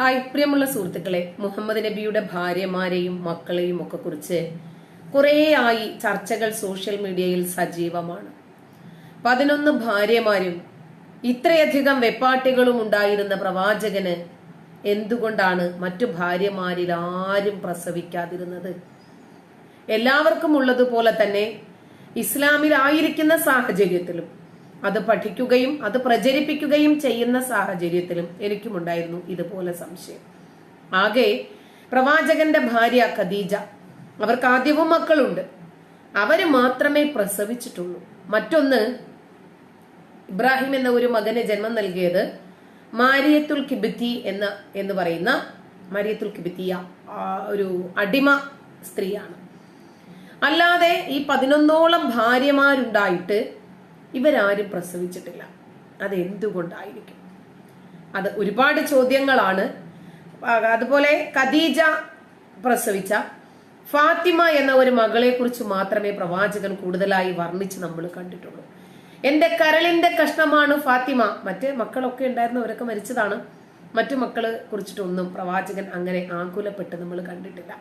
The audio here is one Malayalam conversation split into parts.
ഹായ് പ്രിയമുള്ള സുഹൃത്തുക്കളെ. മുഹമ്മദ് നബിയുടെ ഭാര്യമാരെയും മക്കളെയും ഒക്കെ കുറിച്ച് കുറേയായി ചർച്ചകൾ സോഷ്യൽ മീഡിയയിൽ സജീവമാണ്. പതിനൊന്ന് ഭാര്യമാരും ഇത്രയധികം വെപ്പാട്ടികളും ഉണ്ടായിരുന്ന പ്രവാചകന് എന്തുകൊണ്ടാണ് മറ്റു ഭാര്യമാരിൽ ആരും പ്രസവിക്കാതിരുന്നത്? എല്ലാവർക്കും ഉള്ളതുപോലെ തന്നെ ഇസ്ലാമിലായിരിക്കുന്ന സാഹചര്യത്തിലും അത് പഠിക്കുകയും അത് പ്രചരിപ്പിക്കുകയും ചെയ്യുന്ന സാഹചര്യത്തിലും എനിക്കും ഉണ്ടായിരുന്നു ഇതുപോലെ സംശയം. ആകെ പ്രവാചകന്റെ ഭാര്യ ഖദീജ അവർക്ക് ആദ്യവും മക്കളുണ്ട്. അവർ മാത്രമേ പ്രസവിച്ചിട്ടുള്ളൂ. മറ്റൊന്ന് ഇബ്രാഹിം എന്ന ഒരു മകന് ജന്മം നൽകിയത് മാരിയത്തുൽ കിബിത്തി എന്ന എന്ന് പറയുന്ന മാരിയത്തുൽ കിബിത്തിയ ഒരു അടിമ സ്ത്രീയാണ്. അല്ലാതെ ഈ പതിനൊന്നോളം ഭാര്യമാരുണ്ടായിട്ട് ഇവരാരും പ്രസവിച്ചിട്ടില്ല. അത് എന്തുകൊണ്ടായിരിക്കും അത് ഒരുപാട് ചോദ്യങ്ങളാണ്. അതുപോലെ ഖദീജ പ്രസവിച്ച ഫാത്തിമ എന്ന ഒരു മകളെ കുറിച്ച് മാത്രമേ പ്രവാചകൻ കൂടുതലായി വർണിച്ച് നമ്മൾ കണ്ടിട്ടുള്ളൂ. എന്റെ കരളിന്റെ കഷ്ണമാണ് ഫാത്തിമ. മറ്റേ മക്കളൊക്കെ ഉണ്ടായിരുന്നു അവരൊക്കെ മരിച്ചതാണ്. മറ്റു മക്കളെ കുറിച്ചിട്ടൊന്നും പ്രവാചകൻ അങ്ങനെ ആകുലപ്പെട്ട് നമ്മൾ കണ്ടിട്ടില്ല.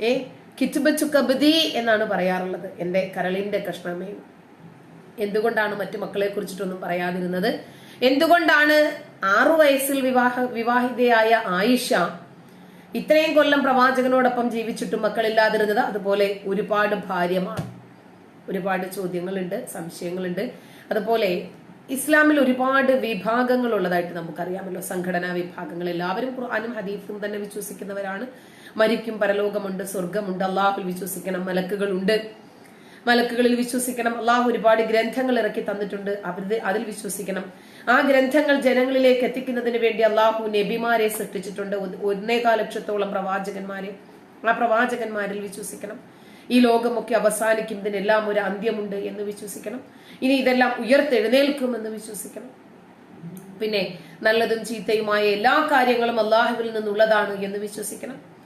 ഏ കിച്ചുബച്ചു കബദി എന്നാണ് പറയാറുള്ളത്. എന്റെ കരളിന്റെ കഷ്ണമേ. എന്തുകൊണ്ടാണ് മറ്റു മക്കളെ കുറിച്ചിട്ടൊന്നും പറയാതിരുന്നത്? എന്തുകൊണ്ടാണ് ആറു വയസ്സിൽ വിവാഹ വിവാഹിതയായ ആയിഷ ഇത്രയും കൊല്ലം പ്രവാചകനോടൊപ്പം ജീവിച്ചിട്ടും മക്കളില്ലാതിരുന്നത്? അതുപോലെ ഒരുപാട് ഭാര്യമാർ ഒരുപാട് ചോദ്യങ്ങളുണ്ട് സംശയങ്ങളുണ്ട്. അതുപോലെ ഇസ്ലാമിൽ ഒരുപാട് വിഭാഗങ്ങൾ ഉള്ളതായിട്ട് നമുക്കറിയാമല്ലോ. സംഘടനാ വിഭാഗങ്ങൾ. എല്ലാവരും ഖുർആാനും ഹദീഫും തന്നെ വിശ്വസിക്കുന്നവരാണ്. മരിക്കും പരലോകമുണ്ട് സ്വർഗമുണ്ട് അള്ളാഹുൽ വിശ്വസിക്കണം മലക്കുകളുണ്ട്. മലക്കുകളിൽ വിശ്വസിക്കണം. അള്ളാഹു ഒരുപാട് ഗ്രന്ഥങ്ങൾ ഇറക്കി തന്നിട്ടുണ്ട്. അവർ അതിൽ വിശ്വസിക്കണം. ആ ഗ്രന്ഥങ്ങൾ ജനങ്ങളിലേക്ക് എത്തിക്കുന്നതിന് വേണ്ടി അള്ളാഹു നബിമാരെ സൃഷ്ടിച്ചിട്ടുണ്ട്. ഒന്നേകാ ലക്ഷത്തോളം പ്രവാചകന്മാരെ. ആ പ്രവാചകന്മാരിൽ വിശ്വസിക്കണം. ഈ ലോകമൊക്കെ അവസാനിക്കുന്നതിനെല്ലാം ഒരു അന്ത്യമുണ്ട് എന്ന് വിശ്വസിക്കണം. ഇനി ഇതെല്ലാം ഉയർത്തെഴുന്നേൽക്കും എന്ന് വിശ്വസിക്കണം. പിന്നെ നല്ലതും ചീത്തയുമായ എല്ലാ കാര്യങ്ങളും അള്ളാഹുവിൽ നിന്നുള്ളതാണ് എന്ന് വിശ്വസിക്കണം.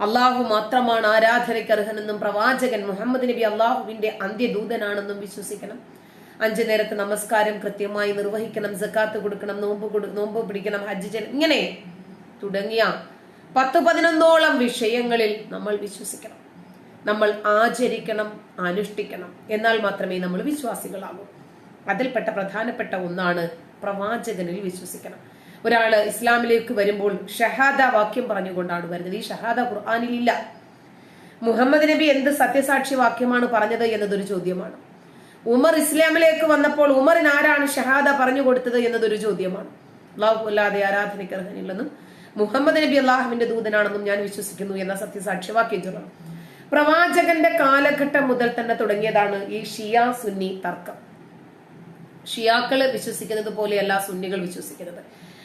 അള്ളാഹു മാത്രമാണ് ആരാധനയ്ക്ക് അർഹനെന്നും പ്രവാചകൻ മുഹമ്മദ് നബി അള്ളാഹുവിന്റെ അന്ത്യദൂതനാണെന്നും വിശ്വസിക്കണം. അഞ്ചു നേരത്തെ നമസ്കാരം കൃത്യമായി നിർവഹിക്കണം ജക്കാത്ത് കൊടുക്കണം നോമ്പ് കൊടു നോമ്പ് പിടിക്കണം ഹജ്ജ് ചെയ്യണം ഇങ്ങനെ തുടങ്ങിയ പത്ത് പതിനൊന്നോളം വിഷയങ്ങളിൽ നമ്മൾ വിശ്വസിക്കണം. നമ്മൾ ആചരിക്കണം അനുഷ്ഠിക്കണം. എന്നാൽ മാത്രമേ നമ്മൾ വിശ്വാസികളാകൂ. അതിൽപ്പെട്ട പ്രധാനപ്പെട്ട ഒന്നാണ് പ്രവാചകനിൽ വിശ്വസിക്കണം. ഒരാൾ ഇസ്ലാമിലേക്ക് വരുമ്പോൾ ഷഹാദ വാക്യം പറഞ്ഞുകൊണ്ടാണ് വരുന്നത്. ഈ ഷഹാദ ഖുർആാനിലില്ല. മുഹമ്മദ് നബി എന്ത് സത്യസാക്ഷി വാക്യമാണ് പറഞ്ഞത് എന്നതൊരു ചോദ്യമാണ്. ഉമർ ഇസ്ലാമിലേക്ക് വന്നപ്പോൾ ഉമറിന് ആരാണ് ഷഹാദ പറഞ്ഞു കൊടുത്തത് എന്നതൊരു ചോദ്യമാണ്. അള്ളാഹു അല്ലാതെ ആരാധനയ്ക്ക് അർഹനില്ലെന്നും മുഹമ്മദ് നബി അള്ളാഹുവിന്റെ ദൂതനാണെന്നും ഞാൻ വിശ്വസിക്കുന്നു എന്ന സത്യസാക്ഷി വാക്യം ചൊല്ലണം പ്രവാചകന്റെ കാലഘട്ടം മുതൽ തന്നെ തുടങ്ങിയതാണ് ഈ ഷിയ സുന്നി തർക്കം. ഷിയാക്കൾ വിശ്വസിക്കുന്നത് പോലെയല്ല സുന്നികൾ വിശ്വസിക്കുന്നത്.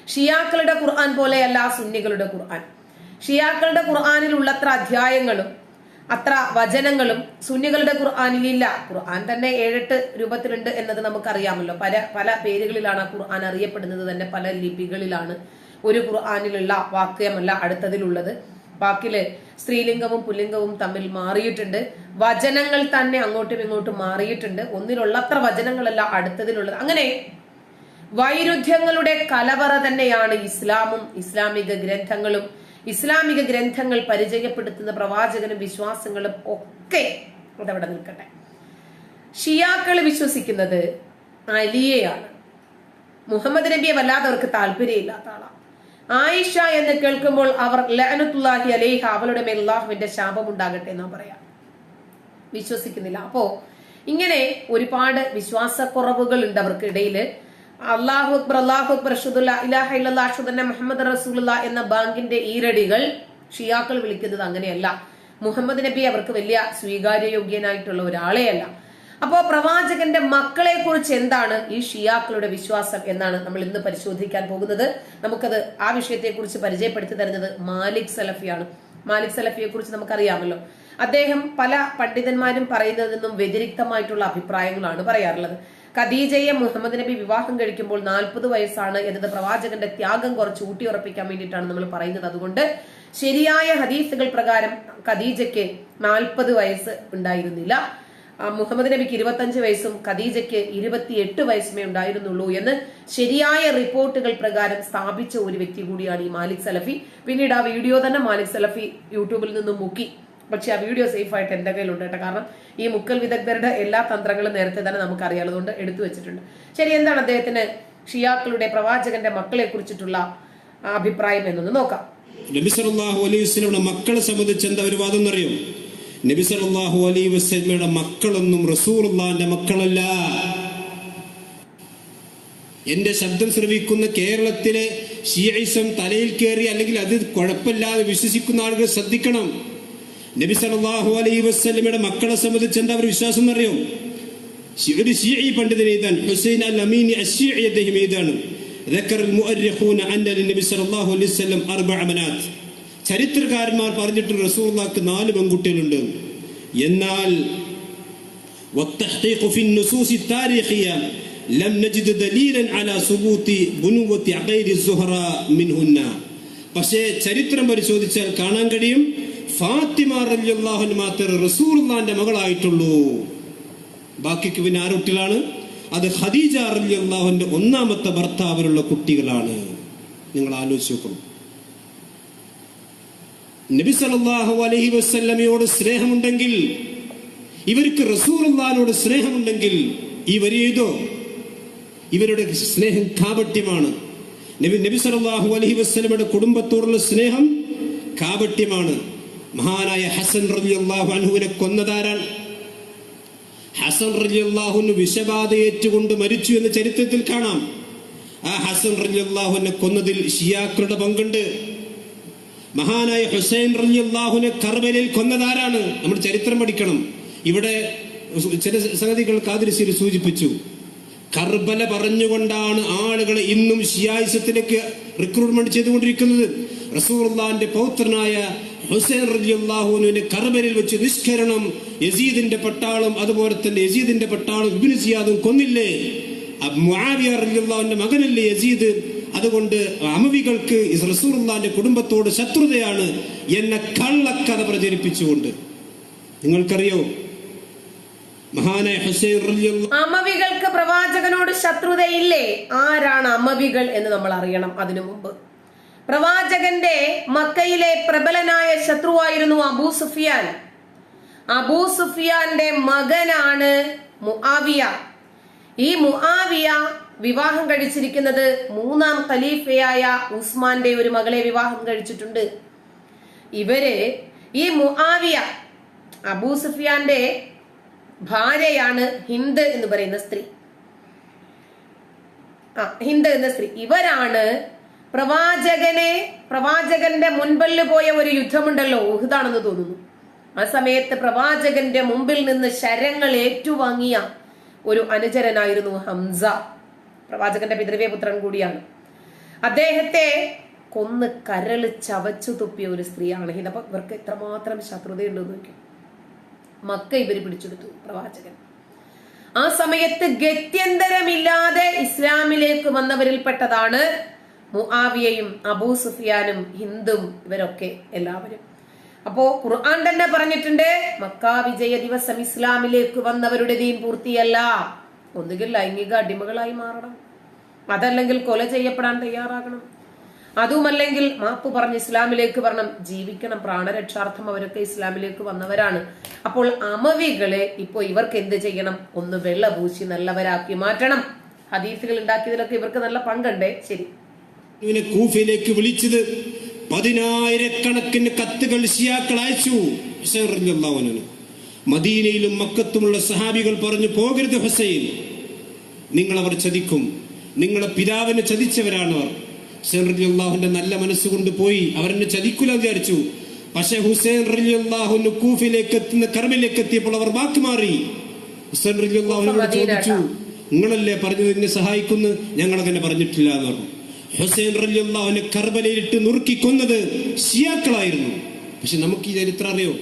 ഷിയാക്കളുടെ ഖുർആൻ പോലെയല്ല സുന്നികളുടെ ഖുർആൻ. ഷിയാക്കളുടെ ഖുർആാനിലുള്ള ഉള്ളത്ര അധ്യായങ്ങളും അത്ര വചനങ്ങളും സുന്നികളുടെ ഖുർആാനിലില്ല. ഖുർആൻ തന്നെ ഏഴെട്ട് രൂപത്തിലുണ്ട് എന്നത് നമുക്കറിയാമല്ലോ. പല പല പേരുകളിലാണ് ഖുർആൻ അറിയപ്പെടുന്നത് തന്നെ. പല ലിപികളിലാണ് ഒരു ഖുർആാനിലുള്ള വാക്യമല്ല അടുത്തതിലുള്ളത്. വാക്കിൽ സ്ത്രീലിംഗവും പുല്ലിംഗവും തമ്മിൽ മാറിയിട്ടുണ്ട്. വചനങ്ങൾ തന്നെ അങ്ങോട്ടും ഇങ്ങോട്ടും മാറിയിട്ടുണ്ട്. ഒന്നിലുള്ളത്ര വചനങ്ങളല്ല അടുത്തതിലുള്ളത്. അങ്ങനെ വൈരുദ്ധ്യങ്ങളുടെ കലവറ തന്നെയാണ് ഇസ്ലാമും ഇസ്ലാമിക ഗ്രന്ഥങ്ങളും. ഇസ്ലാമിക ഗ്രന്ഥങ്ങൾ പരിചയപ്പെടുത്തുന്ന പ്രവാചകനും വിശ്വാസങ്ങളും ഒക്കെ അതവിടെ നിൽക്കട്ടെ. ഷിയാക്കൾ വിശ്വസിക്കുന്നത് അലിയെയാണ്. മുഹമ്മദ് നബിയെ വല്ലാതെ അവർക്ക് താല്പര്യമില്ലാത്ത ആളാണ് ആയിഷ എന്ന് കേൾക്കുമ്പോൾ അവർ ലഹനത്തുല്ലാഹി അലേഹ അവളുടെ മേൽ അള്ളാഹുവിന്റെ ശാപം ഉണ്ടാകട്ടെ എന്നാ പറയാ. വിശ്വസിക്കുന്നില്ല. അപ്പോ ഇങ്ങനെ ഒരുപാട് വിശ്വാസക്കുറവുകൾ ഉണ്ട് അവർക്കിടയിൽ. അള്ളാഹു അക്ബർ അള്ളാഹു അക്ബർ അഷുദുല്ല ഇലാഹ ഇല്ലാ അഷുദന്നെ മുഹമ്മദ് റസൂലുള്ള എന്ന ബാങ്കിന്റെ ഈരടികൾ ഷിയാക്കൾ വിളിക്കുന്നത് അങ്ങനെയല്ല. മുഹമ്മദ് നബി അവർക്ക് വലിയ സ്വീകാര്യയോഗ്യനായിട്ടുള്ള ഒരാളെ അല്ല അപ്പോ പ്രവാചകന്റെ മക്കളെ കുറിച്ച് എന്താണ് ഈ ഷിയാക്കളുടെ വിശ്വാസം എന്നാണ് നമ്മൾ ഇന്ന് പരിശോധിക്കാൻ പോകുന്നത്. നമുക്കത് ആ വിഷയത്തെ കുറിച്ച് പരിചയപ്പെടുത്തി തരുന്നത് മാലിക് സലഫിയാണ്. മാലിക് സലഫിയെ കുറിച്ച് നമുക്കറിയാമല്ലോ. അദ്ദേഹം പല പണ്ഡിതന്മാരും പറയുന്നതിൽ നിന്നും വ്യതിരിക്തമായിട്ടുള്ള അഭിപ്രായങ്ങളാണ് പറയാറുള്ളത്. ഖദീജയെ മുഹമ്മദ് നബി വിവാഹം കഴിക്കുമ്പോൾ നാൽപ്പത് വയസ്സാണ് എന്നത് പ്രവാചകന്റെ ത്യാഗം കുറച്ച് ഊട്ടിയുറപ്പിക്കാൻ വേണ്ടിയിട്ടാണ് നമ്മൾ പറയുന്നത്. അതുകൊണ്ട് ശരിയായ ഹദീസുകൾ പ്രകാരം ഖദീജയ്ക്ക് നാൽപ്പത് വയസ്സ് ഉണ്ടായിരുന്നില്ല. മുഹമ്മദ് നബിക്ക് ഇരുപത്തഞ്ച് വയസ്സും ഖദീജയ്ക്ക് ഇരുപത്തിയെട്ട് വയസ്സുമേ ഉണ്ടായിരുന്നുള്ളൂ എന്ന് ശരിയായ റിപ്പോർട്ടുകൾ പ്രകാരം സ്ഥാപിച്ച ഒരു വ്യക്തി കൂടിയാണ് ഈ മാലിക് സലഫി. പിന്നീട് ആ വീഡിയോ തന്നെ മാലിക് സലഫി യൂട്യൂബിൽ നിന്നും മുക്കി. പക്ഷെ ആ വീഡിയോ സേഫ് ആയിട്ട് എന്റെ കയ്യിലുണ്ട് കേട്ടോ. കാരണം ഈ മുക്കൽ വിദഗ്ധരുടെ എല്ലാ തന്ത്രങ്ങളും നേരത്തെ തന്നെ നമുക്ക് അറിയാവുന്നതുകൊണ്ട് എടുത്തു വെച്ചിട്ടുണ്ട്. ശരി എന്താണ് അദ്ദേഹത്തിന് ഷിയാക്കളുടെ പ്രവാചകന്റെ മക്കളെ കുറിച്ചിട്ടുള്ള അഭിപ്രായം എന്നൊന്ന് നോക്കാം. നബി സല്ലല്ലാഹു അലൈഹി വസല്ലമയുടെ മക്കളെ സംബന്ധിച്ച് എന്താ ഒരു വാദം എന്നറിയോ? നബി സല്ലല്ലാഹു അലൈഹി വസല്ലമയുടെ മക്കളൊന്നും റസൂലുള്ളാന്റെ മക്കളല്ല. എന്റെ ശബ്ദം ശ്രവിക്കുന്ന കേരളത്തിലെ ഷിയൈസം തലയിൽ കയറി അല്ലെങ്കിൽ അത് കുഴപ്പമില്ലാതെ വിശ്വസിക്കുന്ന ആളുകൾ ശ്രദ്ധിക്കണം. നബി സലാഹു അലൈ വസ്ലമയുടെ മക്കളെ സംബന്ധിച്ച് എന്താ അവർ വിശ്വാസം എന്നറിയോ? ഒരു ഷീ പണ്ഡിതൻ എഴുതാൻ ഹുസൈൻ അൽ അമീനി അഷീ അദ്ദേഹം എഴുതാണ്. ചരിത്രകാരന്മാർ പറഞ്ഞിട്ട് റസൂള്ളാക്ക് നാല് പെൺകുട്ടികളുണ്ട്. എന്നാൽ പക്ഷേ ചരിത്രം പരിശോധിച്ചാൽ കാണാൻ കഴിയും ഫാത്തിമ റളിയല്ലാഹു മാത്രമേ റസൂലുള്ളാഹിന്റെ മകളായിട്ടുള്ളൂ. ബാക്കിക്ക് പിന്നെ കുട്ടികളാണ്. അത് ഖദീജ റളിയല്ലാഹുവിന്റെ ഒന്നാമത്തെ ഭർത്താവിനുള്ള കുട്ടികളാണ്. നിങ്ങൾ ആലോചിച്ച് നോക്കണം. നബി സല്ലല്ലാഹു അലൈഹി വസല്ലമയോട് സ്നേഹമുണ്ടെങ്കിൽ ഇവർക്ക് റസൂലുള്ളാഹിനോട് സ്നേഹമുണ്ടെങ്കിൽ ഇവർ ചെയ്തോ ഇവരുടെ സ്നേഹം കാപട്യമാണ്. നബി നബി സല്ലല്ലാഹു അലൈഹി വസല്ലമയുടെ കുടുംബത്തോടുള്ള സ്നേഹം കാപട്യമാണ്. മഹാനായ ഹസൻ റളിയല്ലാഹു അൻഹുവിനെ കൊന്നതാരാണ്? ഹസൻ റളിയല്ലാഹുവിന് വിഷബാധയേറ്റുകൊണ്ട് മരിച്ചു എന്ന് ചരിത്രത്തിൽ കാണാം. ആ ഹസൻ റളിയല്ലാഹുവിനെ കൊന്നതിൽ ഷിയാക്കളുടെ പങ്കുണ്ട്. മഹാനായ ഹുസൈൻ റളിയല്ലാഹുവിനെ കർബലയിൽ കൊന്നതാരാണ്? നമ്മൾ ചരിത്രം പഠിക്കണം. ഇവിടെ ചില സംഗതികൾ കാതിരിശീൽ സൂചിപ്പിച്ചു. കർബല പറഞ്ഞുകൊണ്ടാണ് ആളുകൾ ഇന്നും ഷിയായിസത്തിലേക്ക് റിക്രൂട്ട്മെന്റ് ചെയ്തുകൊണ്ടിരിക്കുന്നത്. റസൂർലാന്റെ പൗത്രനായ ഹുസൈൻ റളിയല്ലാഹുവിനെ കർബലിൽ വെച്ച് നിഷ്കരണം യസീദിന്റെ പട്ടാളം അതുപോലെ തന്നെ യസീദിന്റെ പട്ടാളം ഇബ്നു സിയാദും കൊന്നില്ലേ? മുആവിയ മകനല്ലേ യസീദ്? അതുകൊണ്ട് അമവികൾക്ക് റസൂർല്ലാന്റെ കുടുംബത്തോട് ശത്രുതയാണ് എന്ന കള്ളക്കഥ പ്രചരിപ്പിച്ചുകൊണ്ട്. നിങ്ങൾക്കറിയോ? മഹാനായ ഹുസൈൻ അമവികൾക്ക് പ്രവാചകനോട് ശത്രുതയില്ലേ? ആരാണ് അമവികൾ എന്ന് നമ്മൾ അറിയണം അതിനു മുമ്പ്. പ്രവാചകന്റെ മക്കയിലെ പ്രബലനായ ശത്രുവായിരുന്നു അബൂ സുഫിയാൻ. അബൂ സുഫിയാന്റെ മകനാണ് മുആവിയ. ഈ മുആവിയ വിവാഹം കഴിച്ചിരിക്കുന്നത് മൂന്നാം ഖലീഫയായ ഉസ്മാന്റെ ഒരു മകളെ വിവാഹം കഴിച്ചിട്ടുണ്ട്. ഇവർ ഈ മുആവിയ അബൂ സുഫിയാന്റെ ഭാര്യയാണ് ഹിന്ദ് എന്ന് പറയുന്ന സ്ത്രീ. ആ ഹിന്ദ് എന്ന സ്ത്രീ. ഇവരാണ് പ്രവാചകനെ പ്രവാചകന്റെ മുൻപല്ല് പോയ ഒരു യുദ്ധമുണ്ടല്ലോ ഉഹുദാണെന്ന് തോന്നുന്നു. ആ സമയത്ത് പ്രവാചകന്റെ മുമ്പിൽ നിന്ന് ശരങ്ങൾ ഏറ്റുവാങ്ങിയ ഒരു അനുചരനായിരുന്നു ഹംസ പ്രവാചകന്റെ പിതൃവ്യ പുത്രൻ കൂടിയാണ്. അദ്ദേഹത്തെ കൊന്ന് കരൾ ചവച്ചു തുപ്പിയ ഒരു സ്ത്രീയാണ്. അപ്പൊ ഇവർക്ക് എത്രമാത്രം ശത്രുതയുണ്ടെന്ന് നോക്കി മക്ക ഇവർ പിടിച്ചെടുത്തു പ്രവാചകൻ. ആ സമയത്ത് ഗത്യന്തരമില്ലാതെ ഇസ്ലാമിലേക്ക് വന്നവരിൽപ്പെട്ടതാണ് മുആവിയയും അബൂ സുഫിയാനും ഹിന്ദും ഇവരൊക്കെ എല്ലാവരും. അപ്പോ ഖുർആൻ തന്നെ പറഞ്ഞിട്ടുണ്ട് മക്ക വിജയ ദിവസം ഇസ്ലാമിലേക്ക് വന്നവരുടെ ദീൻ പൂർത്തിയല്ല. ഒന്നുകിൽ ലൈംഗിക അടിമകളായി മാറണം. അതല്ലെങ്കിൽ കൊല ചെയ്യപ്പെടാൻ തയ്യാറാകണം. അതുമല്ലെങ്കിൽ മാപ്പ് പറഞ്ഞ് ഇസ്ലാമിലേക്ക് വരണം. ജീവിക്കണം. പ്രാണരക്ഷാർത്ഥം അവരൊക്കെ ഇസ്ലാമിലേക്ക് വന്നവരാണ്. അപ്പോൾ അമവികളെ ഇപ്പോ ഇവർക്ക് എന്ത് ചെയ്യണം? ഒന്ന് വെള്ള പൂശി നല്ലവരാക്കി മാറ്റണം. ഹദീഫുകൾ ഉണ്ടാക്കിയതിലൊക്കെ ഇവർക്ക് നല്ല പങ്കുണ്ടേ? ശരി. ഇവനെ കൂഫയിലേക്ക് വിളിച്ചത് പതിനായിരക്കണക്കിന് കത്തുകൾ ഷിയാക്കൾ അയച്ചു. ഹുസൈൻ. മദീനയിലും മക്കത്തുമുള്ള സഹാബികൾ പറഞ്ഞു പോകരുത് ഹുസൈൻ. നിങ്ങൾ നിങ്ങളവർ ചതിക്കും. നിങ്ങളെ പിതാവിനെ ചതിച്ചവരാണ് അവർ. ഹുസൈൻ നല്ല മനസ്സുകൊണ്ട് പോയി അവരെന്നെ ചതിക്കൂല വിചാരിച്ചു. പക്ഷെ ഹുസൈൻ റളിയല്ലാഹുവിന് കൂഫിലേക്ക് എത്തുന്ന കർമ്മിലേക്ക് എത്തിയപ്പോൾ അവർ വാക്ക് മാറി. ഹുസൈൻ ചോദിച്ചു നിങ്ങളല്ലേ പറഞ്ഞത് എന്നെ സഹായിക്കുന്നു? ഞങ്ങളങ്ങനെ പറഞ്ഞിട്ടില്ല എന്ന് പറഞ്ഞു. ഹുസൈൻ റലിയുള്ളാഹുവിനെ കർബലയിലിട്ട് നുറുക്കി കൊന്നത് ഷിയാക്കളായിരുന്നു പക്ഷെ നമുക്ക് ഈ ചരിത്രം അറിയോ?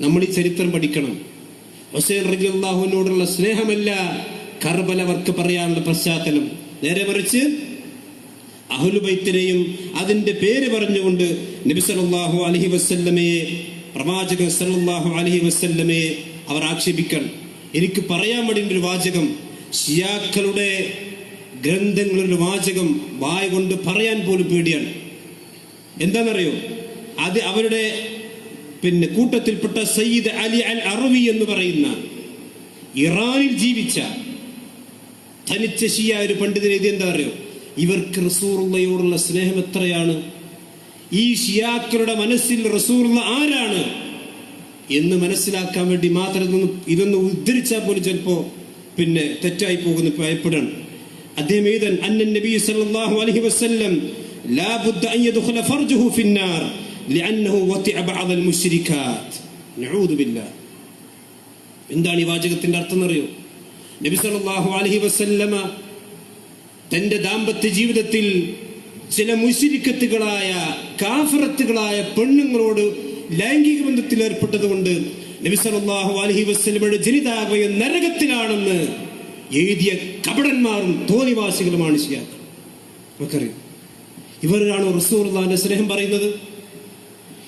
നമ്മൾ ഈ ചരിത്രം പഠിക്കണം. ഹുസൈൻ റലിയുള്ളാഹുവിനോടുള്ള സ്നേഹമല്ല കർബല അവർക്ക് പറയാനുള്ള പശ്ചാത്തലം. നേരെ മറിച്ച് അഹുലുബൈത്തിനെയും അതിന്റെ പേര് പറഞ്ഞുകൊണ്ട് നബി അലഹി വസല്ലമയെ പ്രവാചകൻ സല്ലല്ലാഹു അലഹി വസ്ല്ലമയെ അവർ ആക്ഷേപിക്കണം എനിക്ക് പറയാൻ വേണ്ടി ഒരു വാചകം. ഷിയാക്കളുടെ ഗ്രന്ഥങ്ങളുടെ വാചകം വായ കൊണ്ട് പറയാൻ പോലും പേടിയാണ്. എന്താണെന്നറിയോ? അത് അവരുടെ പിന്നെ കൂട്ടത്തിൽപ്പെട്ട സയ്യിദ് അലി അൽ അറുവി എന്ന് പറയുന്ന ഇറാനിൽ ജീവിച്ച തനിച്ച ഷിയ ഒരു പണ്ഡിതന് ഇത് എന്താ അറിയോ ഇവർക്ക് റസൂറുള്ളയോടുള്ള സ്നേഹം എത്രയാണ്? ഈ ഷിയാക്കളുടെ മനസ്സിൽ റസൂറുള്ള ആരാണ്? എന്ന് മനസ്സിലാക്കാൻ വേണ്ടി മാത്രം ഇതൊന്ന് ഉദ്ധരിച്ചാൽ പോലും ചിലപ്പോ പിന്നെ തെറ്റായി പോകുന്ന ഭയപ്പെടാണ് അദ്ദേഹം എഴുതൻ അന്നൻ നബി സല്ലല്ലാഹു അലൈഹി വസല്ലം ലാ ബുദ്ദ അൻ യദ്ഖുല ഫർജുഹു ഫിന്നാർ ലിഅന്നഹു വത്തിഅ ബഅദൽ മുശ്രികാത്ത് നഊദു ബില്ലാഹ് എന്താണ് ഈ വാചകത്തിന്റെ അർത്ഥം അറിയോ നബി സല്ലല്ലാഹു അലൈഹി വസല്ലമ തന്റെ ദാമ്പത്യ ജീവിതത്തിൽ ചില മുശ്രിക്കത്തുകളായ കാഫറത്തുകളായ പെണ്ണുങ്ങളോട് ലൈംഗിക ബന്ധത്തിൽ ഏർപ്പെട്ടതുകൊണ്ട് നബി സല്ലല്ലാഹു അലൈഹി വസല്ലമയുടെ ജനിതാവയ നരകത്തിലാണെന്ന് എഴുതിയ കപടന്മാരും തോന്നിവാസികളുമാണ് ഷിയാക്കൾ നമുക്കറിയാം. ഇവരാണ് റസൂർദാന്റെ സ്നേഹം പറയുന്നത്.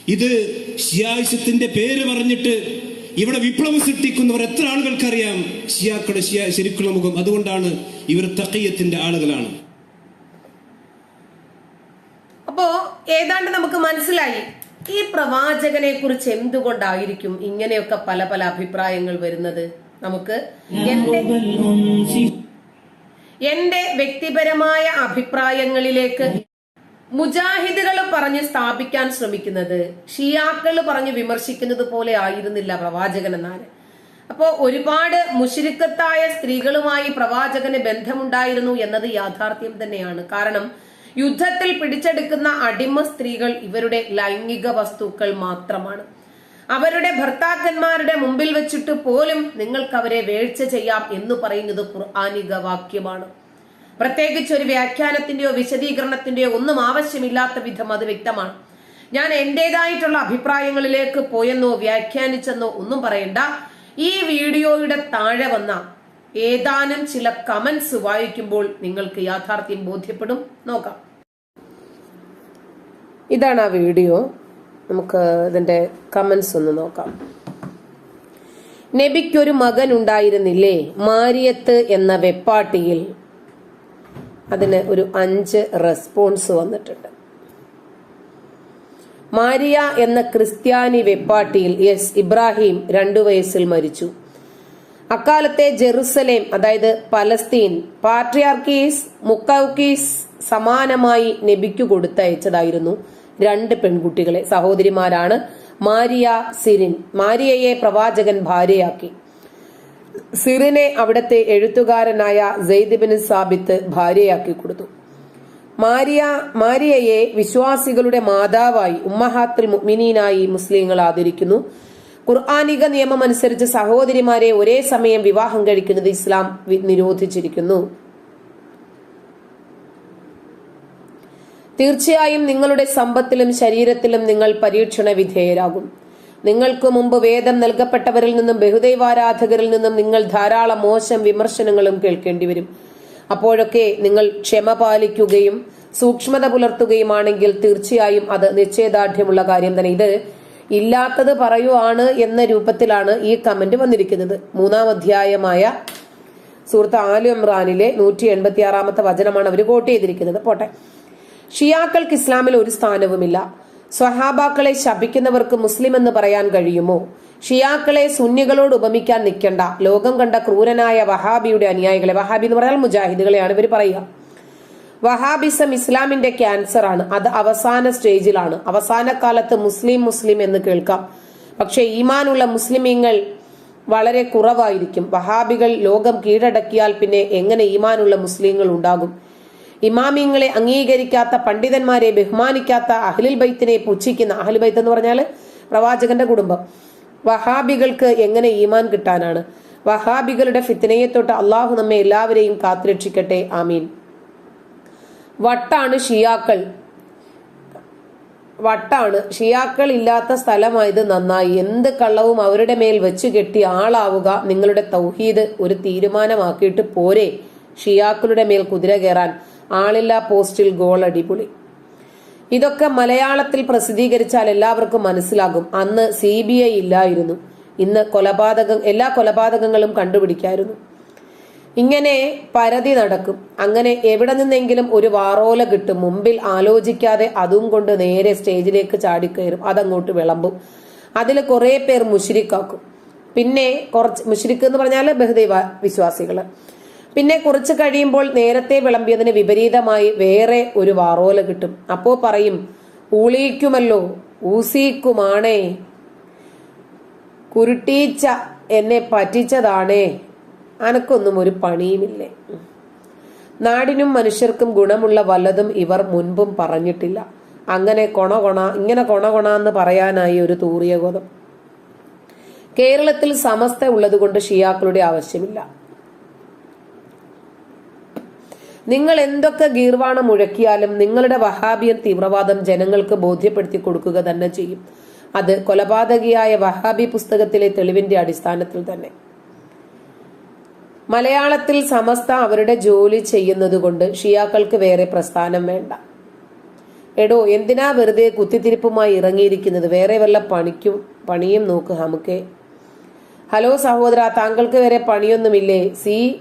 ഇത് ഷിയായിസത്തിന്റെ പേര് പറഞ്ഞിട്ട് ഇവിടെ വിപ്ലവം സൃഷ്ടിക്കുന്നവർ എത്ര ആളുകൾക്കറിയാം? ഷിയാക്കളുടെ ഷിയ ശരിക്കുള്ള മുഖം. അതുകൊണ്ടാണ് ഇവർ തക്കയ്യത്തിന്റെ ആളുകളാണ്. അപ്പോ ഏതാണ്ട് നമുക്ക് മനസ്സിലായി. ഈ പ്രവാചകനെ കുറിച്ച് എന്തുകൊണ്ടായിരിക്കും ഇങ്ങനെയൊക്കെ പല പല അഭിപ്രായങ്ങൾ വരുന്നത്? നമുക്ക് എന്റെ വ്യക്തിപരമായ അഭിപ്രായങ്ങളിലേക്ക് മുജാഹിദുകൾ പറഞ്ഞ് സ്ഥാപിക്കാൻ ശ്രമിക്കുന്നത് ഷിയാക്കൾ പറഞ്ഞ് വിമർശിക്കുന്നത് പോലെ ആയിരുന്നില്ല പ്രവാചകൻ എന്നാൽ അപ്പോ ഒരുപാട് മുഷിരിക്കത്തായ സ്ത്രീകളുമായി പ്രവാചകന് ബന്ധമുണ്ടായിരുന്നു എന്നത് യാഥാർത്ഥ്യം തന്നെയാണ്. കാരണം യുദ്ധത്തിൽ പിടിച്ചെടുക്കുന്ന അടിമ സ്ത്രീകൾ ഇവരുടെ ലൈംഗിക വസ്തുക്കൾ മാത്രമാണ്. അവരുടെ ഭർത്താക്കന്മാരുടെ മുമ്പിൽ വെച്ചിട്ട് പോലും നിങ്ങൾക്ക് അവരെ വേഴ്ച ചെയ്യാം എന്ന് പറയുന്നത് ഖുർആാനിക വാക്യമാണ്. പ്രത്യേകിച്ച് ഒരു വ്യാഖ്യാനത്തിന്റെയോ വിശദീകരണത്തിന്റെയോ ഒന്നും ആവശ്യമില്ലാത്ത വിധം അത് വ്യക്തമാണ്. ഞാൻ എന്റേതായിട്ടുള്ള അഭിപ്രായങ്ങളിലേക്ക് പോയെന്നോ വ്യാഖ്യാനിച്ചെന്നോ ഒന്നും പറയണ്ട. ഈ വീഡിയോയുടെ താഴെ വന്ന ഏതാനും ചില കമന്റ്സ് വായിക്കുമ്പോൾ നിങ്ങൾക്ക് യാഥാർത്ഥ്യം ബോധ്യപ്പെടും. നോക്കാം. ഇതാണ് ആ വീഡിയോ. നമുക്ക് ഇതിന്റെ കമന്റ്സ് ഒന്ന് നോക്കാം. നബിക്കൊരു മകൻ ഉണ്ടായിരുന്നില്ലേ? മാരിയത്ത് എന്ന വെപ്പാട്ടിയിൽ അതിന് ഒരു അഞ്ച് റെസ്പോൺസ് വന്നിട്ടുണ്ട്. മാരിയ എന്ന ക്രിസ്ത്യാനി വെപ്പാട്ടിയിൽ എസ് ഇബ്രാഹിം രണ്ടു വയസ്സിൽ മരിച്ചു. അക്കാലത്തെ ജെറുസലേം അതായത് പലസ്തീൻ പാട്രിയാർക്കീസ് മുക്കൌക്കീസ് സമാനമായി നബിക്കു കൊടുത്തയച്ചതായിരുന്നു. രണ്ട് പെൺകുട്ടികളെ. സഹോദരിമാരാണ് മാരിയ സിരിൻ. മാരിയയെ പ്രവാചകൻ ഭാര്യയാക്കി. സിറിനെ അവിടത്തെ എഴുത്തുകാരനായ ജെയ്ദിബിൻ സാബിത്ത് ഭാര്യയാക്കി കൊടുത്തു. മാരിയ മാരിയയെ വിശ്വാസികളുടെ മാതാവായി ഉമ്മഹാത്രി മുഅ്മിനീനായി മുസ്ലിങ്ങൾ ആദരിക്കുന്നു. ഖുർആാനിക നിയമമനുസരിച്ച് സഹോദരിമാരെ ഒരേ സമയം വിവാഹം കഴിക്കുന്നത് ഇസ്ലാം നിരോധിച്ചിരിക്കുന്നു. തീർച്ചയായും നിങ്ങളുടെ സമ്പത്തിലും ശരീരത്തിലും നിങ്ങൾ പരീക്ഷണ വിധേയരാകും നിങ്ങൾക്ക് മുമ്പ് വേദം നൽകപ്പെട്ടവരിൽ നിന്നും ബഹുദൈവാരാധകരിൽ നിന്നും നിങ്ങൾ ധാരാളം മോശം വിമർശനങ്ങളും കേൾക്കേണ്ടി വരും അപ്പോഴൊക്കെ നിങ്ങൾ ക്ഷമ പാലിക്കുകയും സൂക്ഷ്മത പുലർത്തുകയുമാണെങ്കിൽ തീർച്ചയായും അത് നിശ്ചയദാർഢ്യമുള്ള കാര്യം തന്നെ. ഇത് ഇല്ലാത്തത് പറയുവാണ് എന്ന രൂപത്തിലാണ് ഈ കമന്റ് വന്നിരിക്കുന്നത്. മൂന്നാം അധ്യായമായ സുഹൃത്ത് ആലു ഇമ്രാനിലെ നൂറ്റി എൺപത്തി ആറാമത്തെ വചനമാണ് അവർ കോട്ട് ചെയ്തിരിക്കുന്നത്. പോട്ടെ. ഷിയാക്കൾക്ക് ഇസ്ലാമിൽ ഒരു സ്ഥാനവുമില്ല. സ്വഹാബാക്കളെ ശപിക്കുന്നവർക്ക് മുസ്ലിം എന്ന് പറയാൻ കഴിയുമോ? ഷിയാക്കളെ സുന്നികളോട് ഉപമിക്കാൻ നിൽക്കണ്ട. ലോകം കണ്ട ക്രൂരനായ വഹാബിയുടെ അനുയായികളെ. വഹാബി എന്ന് പറഞ്ഞാൽ മുജാഹിദുകളെയാണ് ഇവർ പറയുക. വഹാബിസം ഇസ്ലാമിന്റെ ക്യാൻസർ ആണ്. അത് അവസാന സ്റ്റേജിലാണ്. അവസാന കാലത്ത് മുസ്ലിം മുസ്ലിം എന്ന് കേൾക്കാം. പക്ഷേ ഈമാനുള്ള മുസ്ലിമീങ്ങൾ വളരെ കുറവായിരിക്കും. വഹാബികൾ ലോകം കീഴടക്കിയാൽ പിന്നെ എങ്ങനെ ഈമാനുള്ള മുസ്ലിങ്ങൾ ഉണ്ടാകും? ഇമാമിങ്ങളെ അംഗീകരിക്കാത്ത പണ്ഡിതന്മാരെ ബഹുമാനിക്കാത്ത അഹ്ലിൽ ബൈത്തിനെ പുച്ഛിക്കുന്ന അഹ്ലിൽ ബൈത്ത് എന്ന് പറഞ്ഞാൽ പ്രവാചകന്റെ കുടുംബം. വഹാബികൾക്ക് എങ്ങനെ ഈമാൻ കിട്ടാനാണ്? വഹാബികളുടെ ഫിത്തനയെ തൊട്ട് അള്ളാഹു നമ്മെ എല്ലാവരെയും കാത്തുരക്ഷിക്കട്ടെ. ആമീൻ. വട്ടാണ് ഷിയാക്കൾ. വട്ടാണ്. ഷിയാക്കൾ ഇല്ലാത്ത സ്ഥലമായത് നന്നായി. എന്ത് കള്ളവും അവരുടെ മേൽ വെച്ച് കെട്ടി ആളാവുക നിങ്ങളുടെ തൗഹീദ് ഒരു തീരുമാനമാക്കിയിട്ട് പോരെ. ഷിയാക്കളുടെ മേൽ കുതിര കയറാൻ. ആളില്ലാ പോസ്റ്റിൽ ഗോൾ അടിപൊളി. ഇതൊക്കെ മലയാളത്തിൽ പ്രസിദ്ധീകരിച്ചാൽ എല്ലാവർക്കും മനസ്സിലാകും. അന്ന് സി ബി ഐ ഇല്ലായിരുന്നു. ഇന്ന് കൊലപാതക എല്ലാ കൊലപാതകങ്ങളും കണ്ടുപിടിക്കായിരുന്നു. ഇങ്ങനെ പരതി നടക്കും. അങ്ങനെ എവിടെ നിന്നെങ്കിലും ഒരു വാറോല കിട്ടും. മുമ്പിൽ ആലോചിക്കാതെ അതും കൊണ്ട് നേരെ സ്റ്റേജിലേക്ക് ചാടിക്കയറും. അതങ്ങോട്ട് വിളമ്പും. അതിൽ കുറേ പേർ മുഷിരിക്കാക്കും. പിന്നെ കുറച്ച് മുഷിരിക്ക് എന്ന് പറഞ്ഞാൽ ബഹുദൈവ വിശ്വാസികൾ. പിന്നെ കുറച്ച് കഴിയുമ്പോൾ നേരത്തെ വിളമ്പിയതിന് വിപരീതമായി വേറെ ഒരു വാറോല കിട്ടും. അപ്പോ പറയും ഊളിക്കുമല്ലോ ഊസിക്കുമാണേ. കുരുട്ടീച്ച എന്നെ പറ്റിച്ചതാണേ. അനക്കൊന്നും ഒരു പണിയുമില്ലേ? നാടിനും മനുഷ്യർക്കും ഗുണമുള്ള വല്ലതും ഇവർ മുൻപും പറഞ്ഞിട്ടില്ല. അങ്ങനെ കൊണ കൊണ ഇങ്ങനെ കൊണ കൊണ എന്ന് പറയാനായി ഒരു തൂറിയ ഗോതം കേരളത്തിൽ സമസ്ത ഉള്ളതുകൊണ്ട് ഷിയാക്കളുടെ ആവശ്യമില്ല. നിങ്ങൾ എന്തൊക്കെ ഗീർവാണം മുഴക്കിയാലും നിങ്ങളുടെ വഹാബിയൻ തീവ്രവാദം ജനങ്ങൾക്ക് ബോധ്യപ്പെടുത്തി കൊടുക്കുക തന്നെ ചെയ്യും. അത് കൊലപാതകിയായ വഹാബി പുസ്തകത്തിലെ തെളിവിന്റെ അടിസ്ഥാനത്തിൽ തന്നെ. മലയാളത്തിൽ സമസ്ത അവരുടെ ജോലി ചെയ്യുന്നത് കൊണ്ട് ഷിയാക്കൾക്ക് വേറെ പ്രസ്ഥാനം വേണ്ട. എടോ എന്തിനാ വെറുതെ കുത്തിത്തിരിപ്പുമായി ഇറങ്ങിയിരിക്കുന്നത്? വേറെ വല്ല പണിക്കും പണിയും നോക്ക് നമുക്ക്. ഹലോ സഹോദര താങ്കൾക്ക് വരെ പണിയൊന്നുമില്ലേ? സി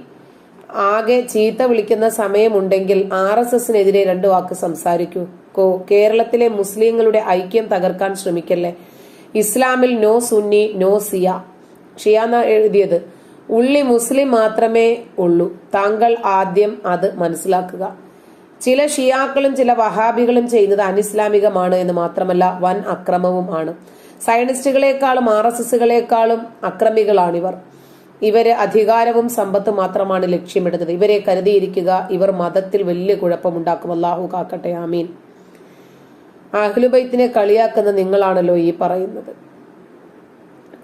ആകെ ചീത്ത വിളിക്കുന്ന സമയമുണ്ടെങ്കിൽ ആർ എസ് എസിനെതിരെ രണ്ടു വാക്ക് സംസാരിക്കൂ. കോ കേരളത്തിലെ മുസ്ലിങ്ങളുടെ ഐക്യം തകർക്കാൻ ശ്രമിക്കല്ലേ? ഇസ്ലാമിൽ നോ സുന്നി നോ സിയ. ഷിയാന്ന എഴുതിയത് ഉള്ളി മുസ്ലിം മാത്രമേ ഉള്ളൂ. താങ്കൾ ആദ്യം അത് മനസ്സിലാക്കുക. ചില ഷിയാക്കളും ചില വഹാബികളും ചെയ്യുന്നത് അനിസ്ലാമികമാണ് എന്ന് മാത്രമല്ല വൻ അക്രമവും ആണ്. സയനിസ്റ്റുകളെക്കാളും ആർ എസ് എസുകളെക്കാളും അക്രമികളാണിവർ. ഇവർ അധികാരവും സമ്പത്തും മാത്രമാണ് ലക്ഷ്യമിടുന്നത്. ഇവരെ കരുതിയിരിക്കുക ഇവർ മതത്തിൽ വലിയ കുഴപ്പമുണ്ടാക്കും. അള്ളാഹു കാക്കട്ടെ ആമീൻ. അഹ്ലുബൈത്തിനെ കളിയാക്കുന്ന നിങ്ങളാണല്ലോ ഈ പറയുന്നത്.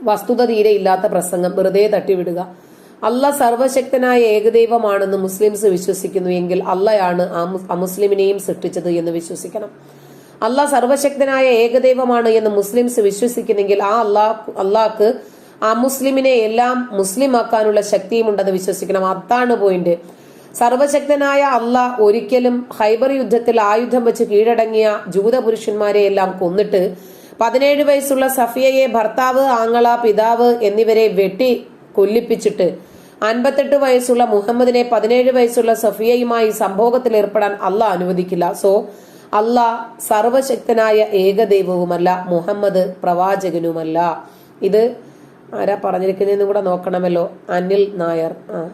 വസ്തുത തീരെ ഇല്ലാത്ത പ്രസംഗം. വെറുതെ തട്ടിവിടുക. അല്ല സർവശക്തനായ ഏകദൈവമാണെന്ന് മുസ്ലിംസ് വിശ്വസിക്കുന്നു എങ്കിൽ അല്ലയാണ് അമുസ്ലിമിനെയും സൃഷ്ടിച്ചത് എന്ന് വിശ്വസിക്കണം. അല്ല സർവശക്തനായ ഏകദൈവമാണ് എന്ന് മുസ്ലിംസ് വിശ്വസിക്കുന്നെങ്കിൽ ആ അള്ളാഹ് അള്ളാഹ്ക്ക് ആ മുസ്ലിമിനെ എല്ലാം മുസ്ലിമാക്കാനുള്ള ശക്തിയുമുണ്ടെന്ന് വിശ്വസിക്കണം. അതാണ് പോയിന്റ് സർവശക്തനായ അള്ളാഹ് ഒരിക്കലും ഹൈബർ യുദ്ധത്തിൽ ആയുധം വെച്ച് കീഴടങ്ങിയ ജൂതപുരുഷന്മാരെ എല്ലാം കൊന്നിട്ട് പതിനേഴ് വയസ്സുള്ള സഫിയയെ ഭർത്താവ് ആങ്ങള പിതാവ് എന്നിവരെ വെട്ടി കൊല്ലിപ്പിച്ചിട്ട് അൻപത്തെട്ട് വയസ്സുള്ള മുഹമ്മദിനെ പതിനേഴ് വയസ്സുള്ള സഫിയയുമായി സംഭോഗത്തിൽ ഏർപ്പെടാൻ അള്ളാഹ് അനുവദിക്കില്ല. സോ അള്ളാഹ് സർവശക്തനായ ഏകദൈവവുമല്ല മുഹമ്മദ് പ്രവാചകനുമല്ല. ഇത് ആരാ പറഞ്ഞിരിക്കുന്നതെന്ന് കൂടെ നോക്കണമല്ലോ. അനിൽ നായർ. ആ.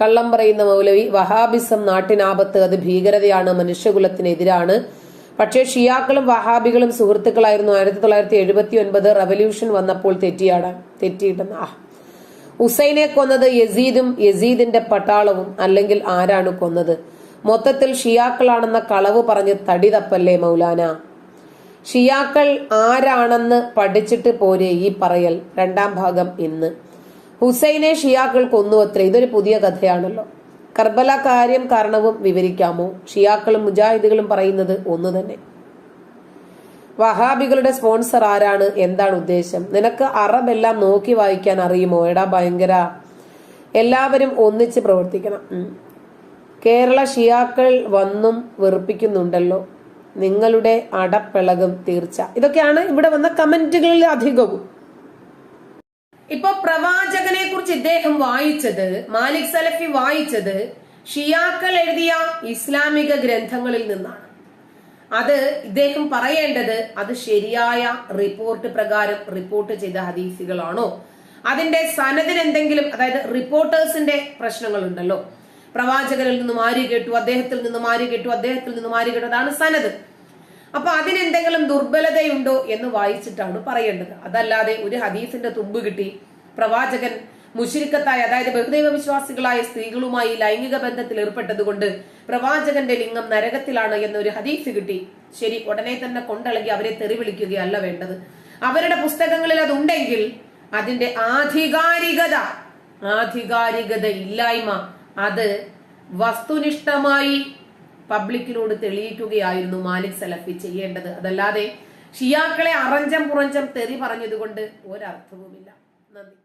കള്ളം പറയുന്ന മൗലവി വഹാബിസം നാട്ടിനാപത്ത് അത് ഭീകരതയാണ് മനുഷ്യകുലത്തിനെതിരാണ്. പക്ഷേ ഷിയാക്കളും വഹാബികളും സുഹൃത്തുക്കളായിരുന്നു. ആയിരത്തി തൊള്ളായിരത്തി എഴുപത്തി ഒൻപത് റവല്യൂഷൻ വന്നപ്പോൾ തെറ്റിയാണ് തെറ്റിയിട്ടെന്ന്. ആ. ഹുസൈനെ കൊന്നത് യസീദും യസീദിന്റെ പട്ടാളവും അല്ലെങ്കിൽ ആരാണ് കൊന്നത്? മൊത്തത്തിൽ ഷിയാക്കളാണെന്ന കളവ് പറഞ്ഞ് തടി തപ്പല്ലേ മൗലാന? ഷിയാക്കൾ ആരാണെന്ന് പഠിച്ചിട്ട് പോരെ ഈ പറയൽ. രണ്ടാം ഭാഗം ഇന്ന്. ഹുസൈനെ ഷിയാക്കൾ കൊന്നുവത്രേ? ഇതൊരു പുതിയ കഥയാണല്ലോ. കർബല കാര്യം കാരണവും വിവരിക്കാമോ? ഷിയാക്കളും മുജാഹിദുകളും പറയുന്നത് ഒന്ന് തന്നെ. വഹാബികളുടെ സ്പോൺസർ ആരാണ്? എന്താണ് ഉദ്ദേശം? നിനക്ക് അറബ് എല്ലാം നോക്കി വായിക്കാൻ അറിയുമോ? എടാ ഭയങ്കര. എല്ലാവരും ഒന്നിച്ച് പ്രവർത്തിക്കണം. കേരള ഷിയാക്കൾ വന്നും വെറുപ്പിക്കുന്നുണ്ടല്ലോ. നിങ്ങളുടെ അടപ്പിളകും തീർച്ച. ഇതൊക്കെയാണ് ഇവിടെ വന്ന കമന്റുകളിൽ അധികവും. ഇപ്പൊ പ്രവാചകനെ കുറിച്ച് ഇദ്ദേഹം വായിച്ചത് മാലിക് സലഫി വായിച്ചത് ഷിയാക്കൾ എഴുതിയ ഇസ്ലാമിക ഗ്രന്ഥങ്ങളിൽ നിന്നാണ്. അത് ഇദ്ദേഹം പറയേണ്ടത് അത് ശരിയായ റിപ്പോർട്ട് പ്രകാരം റിപ്പോർട്ട് ചെയ്ത ഹദീസുകളാണോ? അതിന്റെ സനദിന് എന്തെങ്കിലും അതായത് റിപ്പോർട്ടേഴ്സിന്റെ പ്രശ്നങ്ങളുണ്ടല്ലോ. പ്രവാചകരിൽ നിന്നും ആര് കേട്ടു? അദ്ദേഹത്തിൽ നിന്നും ആര് കേട്ടു? അദ്ദേഹത്തിൽ നിന്നും ആര് കേട്ടു? അതാണ് സനത് അപ്പൊ അതിനെന്തെങ്കിലും ദുർബലതയുണ്ടോ എന്ന് വായിച്ചിട്ടാണ് പറയേണ്ടത്. അതല്ലാതെ ഒരു ഹദീസിന്റെ തുമ്പ് കിട്ടി. പ്രവാചകൻ മുഷിരിക്കത്തായ അതായത് ബഹുദൈവ വിശ്വാസികളായ സ്ത്രീകളുമായി ലൈംഗിക ബന്ധത്തിൽ ഏർപ്പെട്ടതുകൊണ്ട് പ്രവാചകന്റെ ലിംഗം നരകത്തിലാണ് എന്നൊരു ഹദീസ് കിട്ടി. ശരി ഉടനെ തന്നെ കൊണ്ടിളകി അവരെ തെറി വിളിക്കുകയല്ല വേണ്ടത്. അവരുടെ പുസ്തകങ്ങളിൽ അതുണ്ടെങ്കിൽ അതിന്റെ ആധികാരികത ആധികാരികത ഇല്ലായ്മ അത് വസ്തുനിഷ്ഠമായി പബ്ലിക്കിനോട് തെളിയിക്കുകയായിരുന്നു മാലിക് സലഫി ചെയ്യേണ്ടത്. അതല്ലാതെ ഷിയാക്കളെ അറഞ്ചം പുറഞ്ചം തെറി പറഞ്ഞതുകൊണ്ട് ഒരർത്ഥവുമില്ല. നന്ദി.